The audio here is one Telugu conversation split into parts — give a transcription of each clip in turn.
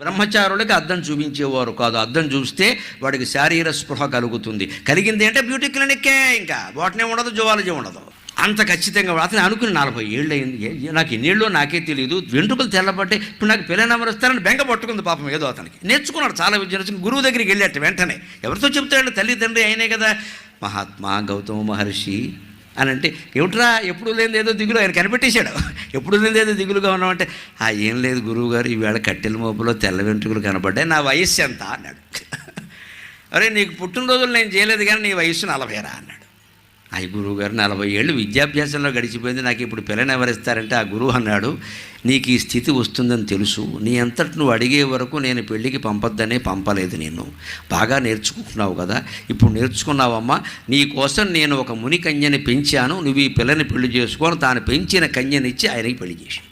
బ్రహ్మచారులకి అర్థం చూపించేవారు కాదు. అర్థం చూస్తే వాడికి శారీర స్పృహ కలుగుతుంది. కలిగింది అంటే బ్యూటీ క్లినిక్కే ఇంకా. వాటినే ఉండదు జువాలజీ ఉండదు. అంత ఖచ్చితంగా అతను అనుకుని నలభై ఏళ్ళు అయింది నాకు ఎన్నేళ్ళు నాకే తెలియదు వెంట్రుకలు తెల్లబట్టే ఇప్పుడు నాకు పిల్ల నెంబర్ ఇస్తారని బెంగ పట్టుకుంది పాపం ఏదో అతనికి. నేర్చుకున్నాడు చాలా విద్య నేర్చుకుని గురువు దగ్గరికి వెళ్ళాట వెంటనే. ఎవరితో చెప్తాడు? తల్లిదండ్రి అయినే కదా. మహాత్మా గౌతమ మహర్షి అని అంటే ఏమిట్రా? ఎప్పుడు లేనిదేదో ఏదో దిగులు ఆయన కనిపెట్టేశాడు. ఎప్పుడు లేదు దిగులుగా ఉన్నామంటే ఆ ఏం లేదు గురువు గారు ఈవేళ కట్టెల మోపులో తెల్ల వెంట్రుకలు కనపడ్డాయి నా వయస్సు ఎంత? అన్నాడు. అరే నీకు పుట్టినరోజులు నేను చేయలేదు కానీ నీ వయస్సు నలభైరా? అన్నాడు. అయ్య గురువు గారు నలభై ఏళ్ళు విద్యాభ్యాసంలో గడిచిపోయింది నాకు ఇప్పుడు పిల్లని ఎవరిస్తారంటే ఆ గురువు అన్నాడు నీకు ఈ స్థితి వస్తుందని తెలుసు నీ అంతటి నువ్వు అడిగే వరకు నేను పెళ్ళికి పంపొద్దనే పంపలేదు నేను బాగా నేర్చుకుంటున్నావు కదా ఇప్పుడు నేర్చుకున్నావమ్మా నీ కోసం నేను ఒక ముని కన్యని పెంచాను నువ్వు ఈ పిల్లని పెళ్ళి చేసుకొని తాను పెంచిన కన్యనిచ్చి ఆయనకి పెళ్ళి చేశాను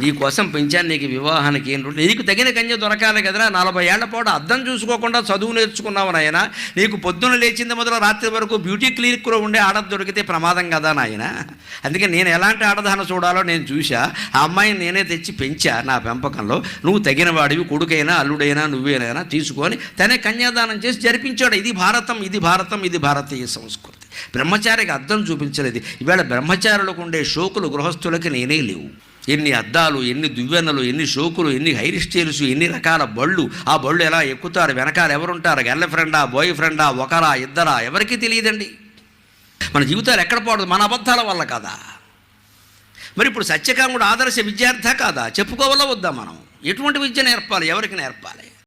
నీ కోసం పెంచాను నీకు వివాహానికి ఏం రూట్ నీకు తగిన కన్య దొరకాలి కదరా. నలభై ఏళ్ళ పాటు అర్థం చూసుకోకుండా చదువు నేర్చుకున్నావు నాయన. నీకు పొద్దున లేచింది మొదలు రాత్రి వరకు బ్యూటీ క్లినిక్లో ఉండే ఆడ దొరికితే ప్రమాదం కదా నాయన. అందుకే నేను ఎలాంటి ఆడదాన చూడాలో నేను చూశా. ఆ అమ్మాయిని నేనే తెచ్చి పెంచా నా పెంపకంలో. నువ్వు తగిన వాడివి కొడుకైనా అల్లుడైనా నువ్వేనైనా తీసుకొని తనే కన్యాదానం చేసి జరిపించాడు. ఇది భారతం ఇది భారతం ఇది భారతీయ సంస్కృతి. బ్రహ్మచారికి అర్థం చూపించలేదు. ఇవాళ బ్రహ్మచారులకు ఉండే షోకులు గృహస్థులకి నేనే లేవు. ఎన్ని అద్దాలు ఎన్ని దువ్వెనలు ఎన్ని షోకులు ఎన్ని హెయిర్ స్టైల్స్ ఎన్ని రకాల బళ్ళు ఆ బళ్ళు ఎలా ఎక్కుతారు వెనకాల ఎవరుంటారు గర్ల్ ఫ్రెండా బాయ్ ఫ్రెండా ఒకరా ఇద్దరా ఎవరికీ తెలియదండి. మన జీవితాలు ఎక్కడ పోవడం మన అబద్ధాల వల్ల కదా? మరి ఇప్పుడు సత్యకాముడు ఆదర్శ విద్యార్థ కాదా? చెప్పుకోవాలా వద్దా మనం? ఎటువంటి విద్య నేర్పాలి? ఎవరికి నేర్పాలి?